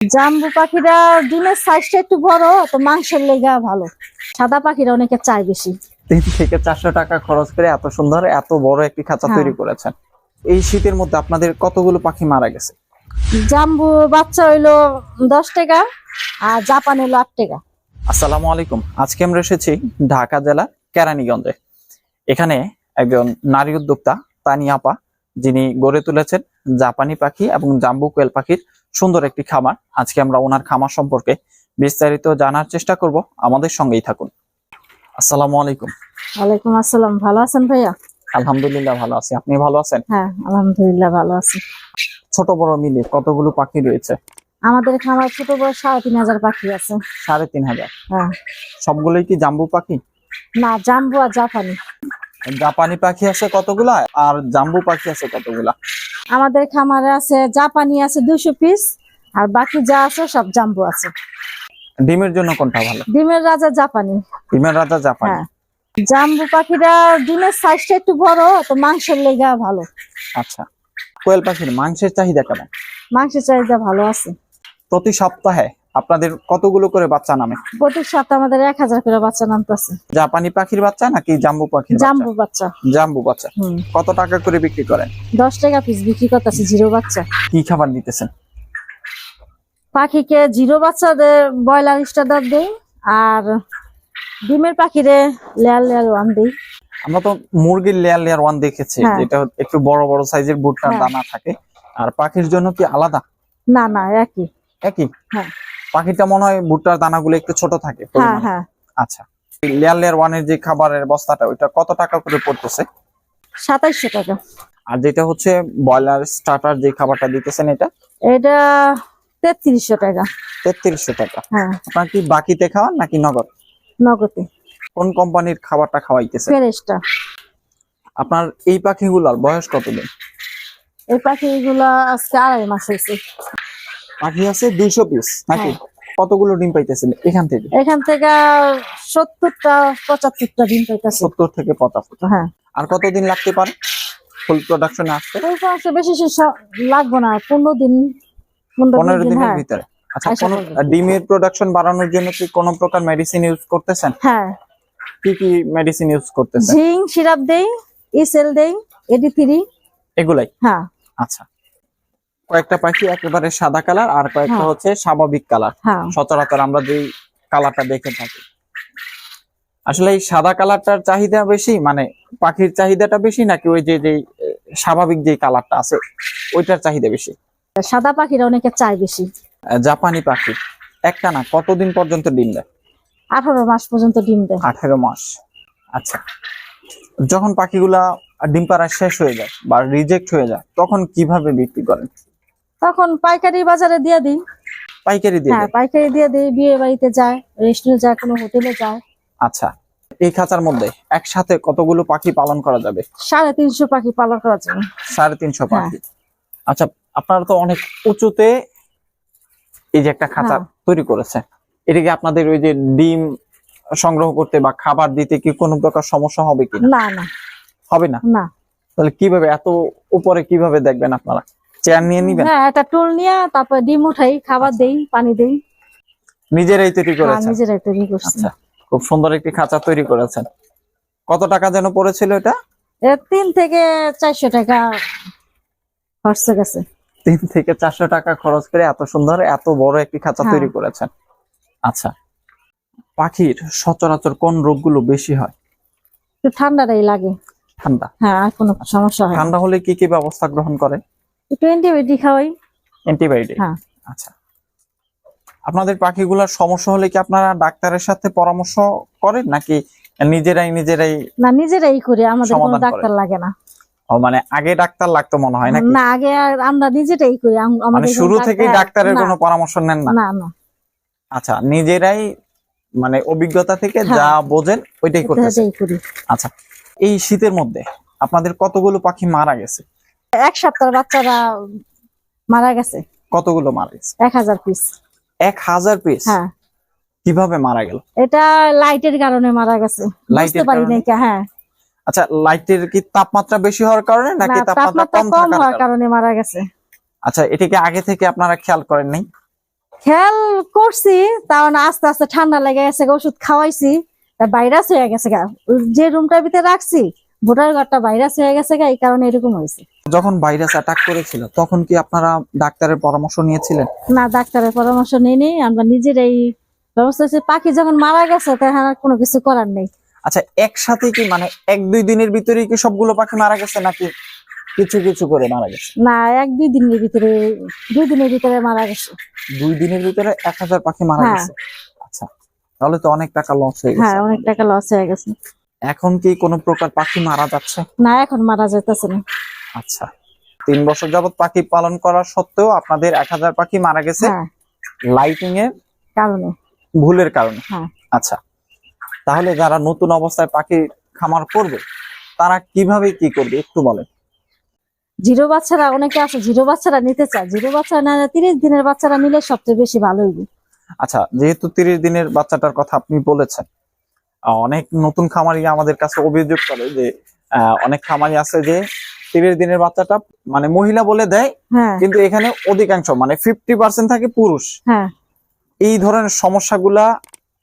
জাম্বু পাখিরা ডিমের সাইজটা একটু বড় তো মাংসের লেগা ভালো। সাদা পাখিরা অনেকে চায় বেশি। তিন থেকে চারশো টাকা খরচ করে এত সুন্দর এত বড় একটি খাঁচা হ্যাঁ। তৈরি করেছেন। এই শীতের মধ্যে আপনাদের কতগুলো পাখি মারা গেছে? জাম্বু বাচ্চা হইল দশ টাকা আর জাপান হইল আট টাকা। আসসালামু আলাইকুম। আজকে আমরা এসেছি ঢাকা জেলা কেরানীগঞ্জে। এখানে একজন নারী উদ্যোক্তা তানিয়া আপা যিনি গড়ে তুলেছেন জাপানি পাখি এবং জাম্বু কোয়েল পাখির সুন্দর একটি খামার। আজকে আমরা ওনার খামার সম্পর্কে বিস্তারিত জানার চেষ্টা করব। আমাদের সঙ্গেই থাকুন। আসসালামু আলাইকুম। ওয়ালাইকুম আসসালাম। ভালো আছেন ভাইয়া? আলহামদুলিল্লাহ ভালো আছি। আপনি ভালো আছেন? হ্যাঁ আলহামদুলিল্লাহ ভালো আছি। ছোট বড় মিলে কতগুলো পাখি রয়েছে? আমাদের খামার ছোট বড় সাড়ে তিন হাজার পাখি আছে। সাড়ে তিন হাজার। হ্যাঁ। সবগুলোই কি জাম্বু পাখি? না জাম্বু আর জাপানি। জাপানি পাখি আছে কতগুলা? আর জাম্বু পাখি আছে কতগুলা? আমাদের খামারে আছে জাপানি আছে দুশো পিস আর বাকি যা আছে সব জাম্বু আছে। ডিমের জন্য কোনটা ভালো? ডিমের রাজা জাপানি। ডিমের রাজা জাপানি। হ্যাঁ। জাম্বু পাখিরা ডিমের সাইজটা একটু বড় তো মাংসের লেগা ভালো। আচ্ছা। কোয়েল পাখির মাংসের চাহিদা কেমন? মাংসের চাহিদা ভালো আছে। প্রতি সপ্তাহে আপনাদের কতগুলো করে বাচ্চা নামে? প্রতি সপ্তাহে আমাদের এক হাজার করে বাচ্চা নামতেছে। জাপানি পাখির বাচ্চা নাকি জাম্বু পাখি জাম্বু বাচ্চা। জাম্বু বাচ্চা। কত টাকা করে বিক্রি করেন? দশ টাকা পিস বিক্রি করতেছে জিরো বাচ্চা। কি খাবার দিতেছেন পাখিকে জিরো বাচ্চাদের ব্রয়লার স্টার্টার দেই আর ডিমের পাখিরে লেয়ার লেয়ার ওয়ান দিই। আমরা তো মুরগির লেয়ার লেয়ার ওয়ান দেখেছি হ্যাঁ। যেটা একটু বড় বড় সাইজের ভুট্টার হ্যাঁ। দানা থাকে। আর পাখির জন্য কি আলাদা? না না একই। একই? হ্যাঁ। পাখিটা মনে হয় ভুট্টার দানাগুলো একটু ছোট থাকে হ্যাঁ। হ্যাঁ। আচ্ছা লেয়ার লেয়ার ওয়ানের যে খাবারের বস্তাটা ওইটা কত টাকা করে পড়তেছে? সাতাইশশো টাকা। আর যেটা হচ্ছে ব্রয়লার স্টার্টার যে খাবারটা দিতেছেন এটা? এটা তেত্রিশশো টাকা। তেত্রিশশো টাকা। হ্যাঁ। আপনার কি বাকিতে খাওয়ান নাকি নগদ? নগদে। কোন কোম্পানির খাবারটা খাওয়াইতেছে ফেরেসটা আপনার এই পাখিগুলোর বয়স কতদিন? এই পাখিগুলা আজকে আড়াই মাস হয়েছে। পাখি আছে দুইশো পিস নাকি? হ্যাঁ। কতগুলো ডিম পাইতেছেন এখান থেকে? এখান থেকে সত্তরটা পঁচাত্তরটা ডিম পাইতেছে। সত্তর থেকে পঁচাত্তর। হ্যাঁ। আর কতদিন লাগতে পারে? ফুল প্রোডাকশনে আসতে? বেশি লাগবে না পনেরো দিন পনেরো দিনের হ্যাঁ। ভিতরে। আচ্ছা কোন ডিমের প্রোডাকশন বাড়ানোর জন্য কি কোনো প্রকার মেডিসিন ইউজ করতেছেন? হ্যাঁ। কি কি মেডিসিন ইউজ করতেছেন? সিরাপ দেই ইসেল দেই এডি থ্রি এগুলাই? হ্যাঁ। আচ্ছা। কয়েকটা পাখি একেবারে সাদা কালার আর কয়েকটা হ্যাঁ। হচ্ছে স্বাভাবিক কালার। হ্যাঁ। সচরাচর আমরা যেই কালারটা দেখে থাকি। আসলে এই সাদা কালারটার চাহিদা বেশি মানে পাখির চাহিদাটা বেশি নাকি ওই যে যে স্বাভাবিক যে কালারটা আছে ওইটার চাহিদা বেশি? সাদা পাখিরা অনেকে চায় বেশি। জাপানি পাখি। একটা না কতদিন পর্যন্ত ডিম দেয়? আঠারো মাস পর্যন্ত ডিম দেয়। আঠেরো মাস। আচ্ছা। যখন পাখিগুলা ডিম পাড়া শেষ হয়ে যায় বা রিজেক্ট হয়ে যায় তখন কীভাবে বিক্রি করেন? তখন পাইকারি বাজারে দিয়ে দিই। পাইকারি দিয়ে হ্যাঁ পাইকারি দিয়ে দিই বিয়ে বাড়িতে যায় রেস্টুরেন্টে যায় কোনো হোটেলে যায়। আচ্ছা এই খাঁচার মধ্যে একসাথে কতগুলো পাখি পালন করা যাবে? সাড়ে তিনশো পাখি পালন করা যায় সাড়ে তিনশো হ্যাঁ। পাখি। আচ্ছা আপনারা তো অনেক উঁচুতে এই যে একটা খাঁচা হ্যাঁ। তৈরি করেছে এটা কি আপনাদের ওই যে ডিম সংগ্রহ করতে বা খাবার দিতে কি কোনো প্রকার সমস্যা হবে কি না না। হবে না? না। তাহলে কীভাবে এত উপরে কীভাবে দেখবেন আপনারা? চেয়ার নিয়ে নিবেন? হ্যাঁ একটা টুল নিয়ে তারপর ডিম উঠাই খাবার দেই পানি দেই। নিজেরাই তৈরি হ্যাঁ, করেছেন? নিজেরাই তৈরি করছি। আচ্ছা খুব সুন্দর একটি খাঁচা তৈরি করেছেন। কত টাকা যেন পড়েছিল এটা? তিন থেকে চারশো টাকা খরচ গেছে। তিন থেকে চারশো টাকা খরচ করে এত সুন্দর এত বড় একটি খাঁচা হ্যাঁ। তৈরি করেছেন। আচ্ছা পাখির সচরাচর কোন রোগগুলো বেশি হয়? ঠান্ডাটাই লাগে। ঠান্ডা? হ্যাঁ কোনো সমস্যা হয় ঠান্ডা হলে কি কি ব্যবস্থা গ্রহণ করে? একটু অ্যান্টিবায়োটিক খাওয়াই। অ্যান্টিবায়োটিক হ্যাঁ। আচ্ছা। আপনাদের পাখিগুলোর সমস্যা হলে কি আপনারা ডাক্তারের সাথে পরামর্শ করেন নাকি নিজেরাই নিজেরাই না নিজেরাই করি আমাদের কোনো ডাক্তার লাগে না। ও মানে আগে ডাক্তার লাগতো মনে হয় নাকি? না আগে আমরা নিজেটাই করি মানে শুরু থেকেই ডাক্তারের কোনো পরামর্শ নেন না? না না। আচ্ছা নিজেরাই মানে অভিজ্ঞতা থেকে হ্যাঁ। যা বোঝেন ওইটাই করতেছে আচ্ছা এই শীতের মধ্যে আপনাদের কতগুলো পাখি মারা গেছে? এক সপ্তাহ বাচ্চারা মারা গেছে। কতগুলো মারা গেছে? এক হাজার পিস এক হাজার পিস হ্যাঁ। কীভাবে মারা গেল? এটা লাইটের কারণে মারা গেছে। লাইটের বুঝতে পারি কারণে? নাই হ্যাঁ। আচ্ছা লাইটের কি তাপমাত্রা বেশি হওয়ার কারণে নাকি তাপমাত্রা কম হওয়ার কারণে? মারা গেছে। আচ্ছা এটাকে আগে থেকে আপনারা খেয়াল করেন নাই? খেয়াল করছি তাও না আস্তে আস্তে ঠান্ডা লেগে গেছে ওষুধ খাওয়াইছি। ভাইরাস হয়ে গেছে গা। যে রুমটার ভিতরে রাখছি ভোটার ঘরটা ভাইরাস হয়ে গেছে এই কারণে এরকম হয়েছে। যখন ভাইরাস অ্যাটাক করেছিল তখন কি আপনারা ডাক্তারের পরামর্শ নিয়েছিলেন? না ডাক্তারের পরামর্শ নেই নেই আমরা নিজেরাই ব্যবস্থা হচ্ছে পাখি যখন মারা গেছে তখন আর কোনো কিছু করার নেই। আচ্ছা একসাথে কি মানে এক দুই দিনের ভিতরেই কি সবগুলো পাখি মারা গেছে নাকি কিছু কিছু করে মারা গেছে? না এক দুই দিনের ভিতরে দুই দিনের ভিতরে মারা গেছে। দুই দিনের ভিতরে এক হাজার পাখি মারা হ্যাঁ। গেছে? আচ্ছা তাহলে তো অনেক টাকা লস হয়ে গেছে। হ্যাঁ অনেক টাকা লস হয়ে গেছে। এখন কি কোনো প্রকার পাখি মারা যাচ্ছে? না এখন মারা যেতেছে না আচ্ছা। তিন বছর যাবত পাখি পালন করার সত্ত্বেও আপনাদের এক হাজার পাখি মারা গেছে হ্যাঁ। লাইটিং এর কারণে। ভুলের কারণে। হ্যাঁ। আচ্ছা। তাহলে যারা নতুন অবস্থায় পাখি খামার করবে তারা কীভাবে কি করবে একটু বলেন। জিরো বাচ্চারা অনেকে আছে জিরো বাচ্চারা নিতে চায়। জিরো বাচ্চা না তিরিশ দিনের বাচ্চারা নিলে সবচেয়ে বেশি ভালো হইবে। আচ্ছা যেহেতু তিরিশ দিনের বাচ্চাটার কথা আপনি বলেছেন অনেক নতুন খামারি আমাদের কাছে অভিযোগ করে যে অনেক খামারি আছে যে তিরিশ দিনের বাচ্চাটা মানে মহিলা বলে দেয় হ্যাঁ। কিন্তু এখানে অধিকাংশ মানে ফিফটি পার্সেন্ট থাকে পুরুষ। হ্যাঁ। এই ধরনের সমস্যাগুলা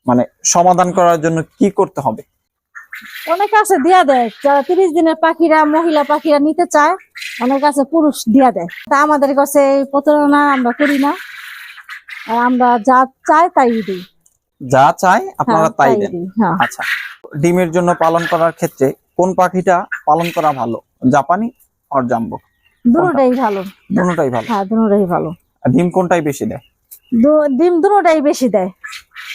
মানে সমাধান করার জন্য কি করতে হবে? অনেক আছে দিয়া দেয়। যারা তিরিশ দিনের পাখিরা মহিলা পাখিরা নিতে চায় অনেক আছে পুরুষ দিয়া দেয়। তা আমাদের কাছে প্রতারণা আমরা করি না। আমরা যা চাই তাই দিই। যা চাই আপনারা হ্যাঁ, তাই দেন। হ্যাঁ। আচ্ছা ডিমের জন্য পালন করার ক্ষেত্রে কোন পাখিটা পালন করা ভালো? জাপানি আর জাম্বো? দুটোটাই ভালো। দুটোটাই ভালো? হ্যাঁ দুটোটাই ভালো। আর ডিম কোনটাই বেশি দেয়? ডিম দুটোটাই বেশি দেয়।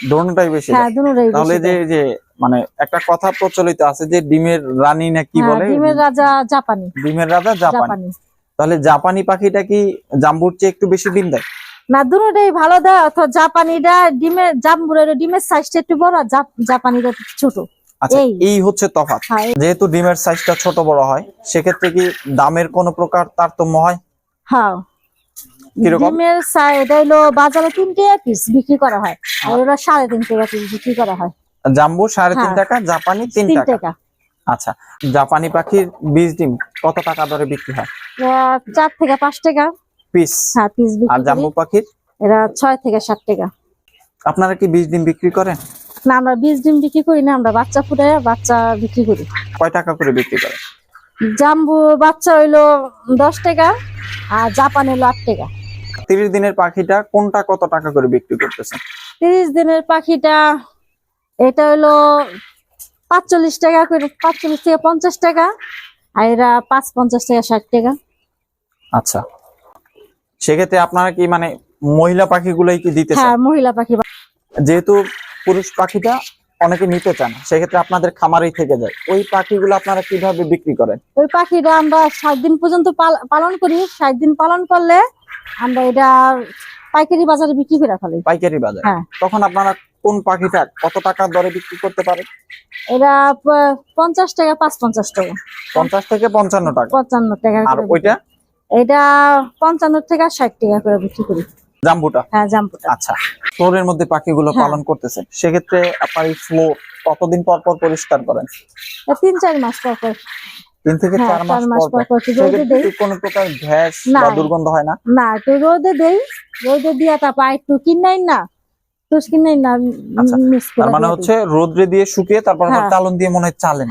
দুটোটাই বেশি হ্যাঁ দুটোটাই তাহলে যে যে মানে একটা কথা প্রচলিত আছে যে ডিমের রানী না কি হ্যাঁ, বলে? ডিমের রাজা জাপানি। ডিমের রাজা জাপানি। তাহলে জাপানি পাখিটা কি জাম্বুর চেয়ে একটু বেশি ডিম দেয়? না দুটোটাই ভালো দেয় অথবা জাপানিটা ডিমের জাম্বুরের ডিমের সাইজটা একটু বড় আর জাপানিটা ছোট। আচ্ছা এই। হচ্ছে তফাৎ। হ্যাঁ যেহেতু ডিমের সাইজটা ছোট বড় হয় সেক্ষেত্রে কি দামের কোনো প্রকার তারতম্য হয়? হ্যাঁ? ডিমের হলো বাজারে তিন টাকা পিস বিক্রি করা হয় আর ওরা সাড়ে তিন টাকা পিস বিক্রি করা হয়। জাম্বু সাড়ে তিন হ্যাঁ। টাকা জাপানি তিন টাকা। আচ্ছা জাপানি পাখির বীজ ডিম কত টাকা দরে বিক্রি হয়? চার থেকে পাঁচ টাকা। পিস? হ্যাঁ পিস আর জাম্বু পাখির? এরা ছয় থেকে সাত টাকা। আপনারা কি বীজ ডিম বিক্রি করেন? না আমরা বীজ ডিম বিক্রি করি না আমরা বাচ্চা ফুটে বাচ্চা বিক্রি করি। কয় টাকা করে বিক্রি করেন? জাম্বু বাচ্চা হইল দশ টাকা আর জাপান হইল আট টাকা। তিরিশ দিনের পাখিটা কোনটা কত টাকা করে বিক্রি করতেছেন? তিরিশ দিনের পাখিটা এটা হইল পাঁচচল্লিশ টাকা করে পাঁচচল্লিশ থেকে পঞ্চাশ টাকা আর এরা পাঁচ পঞ্চাশ থেকে ষাট টাকা। আচ্ছা। সেক্ষেত্রে আপনারা কি মানে মহিলা পাখিগুলোই কি দিতে হ্যাঁ মহিলা পাখি যেহেতু পুরুষ পাখিটা অনেকে নিতে চান সেক্ষেত্রে আপনাদের খামারেই থেকে যায়। ওই পাখিগুলো আপনারা কীভাবে বিক্রি করেন? ওই পাখিটা আমরা ষাট দিন পর্যন্ত পালন করি। ষাট দিন পালন করলে আমরা এটা পাইকারি বাজারে বিক্রি করে ফেলি। পাইকারি বাজার? হ্যাঁ। তখন আপনারা কোন পাখিটা কত টাকার দরে বিক্রি করতে পারেন? এরা পঞ্চাশ টাকা পাঁচ পঞ্চাশ টাকা। পঞ্চাশ থেকে পঞ্চান্ন টাকা। পঞ্চান্ন টাকা আর ওইটা? এটা পঞ্চান্ন থেকে ষাট টাকা করে বিক্রি করি। জাম্বুটা? হ্যাঁ জাম্পুটা আচ্ছা। ফ্লোরের মধ্যে পাখিগুলো হ্যাঁ। পালন করতেছেন সেক্ষেত্রে আপনার এই ফ্লোর কতদিন পর পর পরিষ্কার করেন? তিন চার মাস পর পর। তিন থেকে হ্যাঁ, চার মাস পর পর। কোনো প্রকার গ্যাস না। বা দুর্গন্ধ হয় না? না রোদে দেই। রোদে দিয়া তারপর একটু কিনাই না। আচ্ছা, মানে হচ্ছে রোদ্রে দিয়ে শুকিয়ে তারপর হ্যাঁ। চালন দিয়ে মনে হয় চালেন।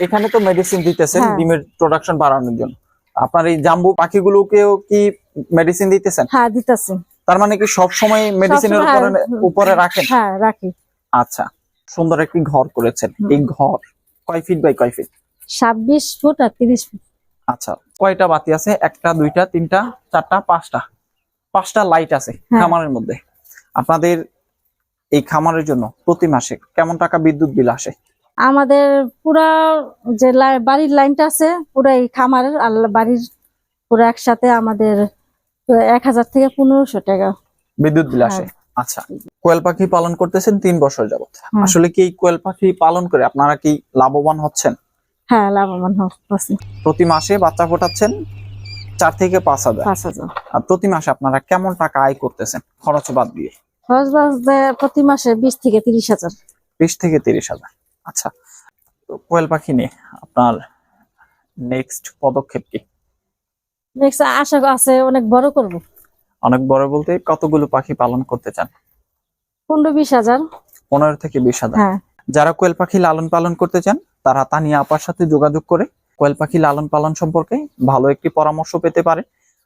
এখানে তো মেডিসিন দিতেছেন। ডিমের প্রোডাকশন বাড়ানোর জন্য। আপনার এই জাম্বু পাখিগুলোকেও কি মেডিসিন দিতেছেন? হ্যাঁ দিতেছি। তার মানে কি সব সময় মেডিসিনের উপরে রাখেন? হ্যাঁ রাখি। আচ্ছা সুন্দর একটি ঘর করেছেন। এই ঘর কয় ফিট বাই কয় ফিট ছাব্বিশ ফুট আর তিরিশ ফুট। আচ্ছা কয়টা বাতি আছে? একটা দুইটা তিনটা চারটা পাঁচটা। পাঁচটা লাইট আছে হ্যাঁ। খামারের মধ্যে। আপনাদের এই খামারের জন্য প্রতি মাসে কেমন টাকা বিদ্যুৎ বিল আসে? আমাদের পুরা যে বাড়ির লাইনটা আছে পুরা এই খামারের আর বাড়ির পুরো একসাথে আমাদের এক হাজার থেকে পনেরোশো টাকা। বিদ্যুৎ বিল আসে। আচ্ছা কোয়েল পাখি পালন করতেছেন তিন বছর যাবত আসলে কি কোয়েল পাখি পালন করে আপনারা কি লাভবান হচ্ছেন? হ্যাঁ লাভবান হচ্ছে। প্রতি মাসে বাচ্চা ফোটাচ্ছেন চার থেকে পাঁচ হাজার। পাঁচ হাজার। আর প্রতি মাসে আপনারা কেমন টাকা আয় করতেছেন? খরচ বাদ দিয়ে। খরচ বাস দেয় প্রতি মাসে বিশ থেকে তিরিশ হাজার। বিশ থেকে তিরিশ হাজার। আচ্ছা তো কোয়েল পাখি নিয়ে আপনার নেক্সট পদক্ষেপ কি? নেক্সট আশা আছে অনেক বড় করব। অনেক বড় বলতে কতগুলো পাখি পালন করতে চান? পনেরো বিশ হাজার। পনেরো থেকে বিশ হাজার। হ্যাঁ। যারা কোয়েল পাখি লালন পালন করতে চান তারা তানিয়া আপার সাথে যোগাযোগ করে কোয়েল পাখি লালন পালন সম্পর্কে ভালো একটি পরামর্শ পেতে পারে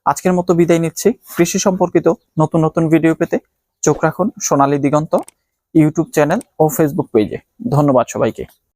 আজকের মতো বিদায় নিচ্ছি। কৃষি সম্পর্কিত নতুন নতুন ভিডিও পেতে চোখ রাখুন। সোনালী দিগন্ত। ইউটিউব চ্যানেল ও ফেসবুক পেজে ধন্যবাদ সবাইকে।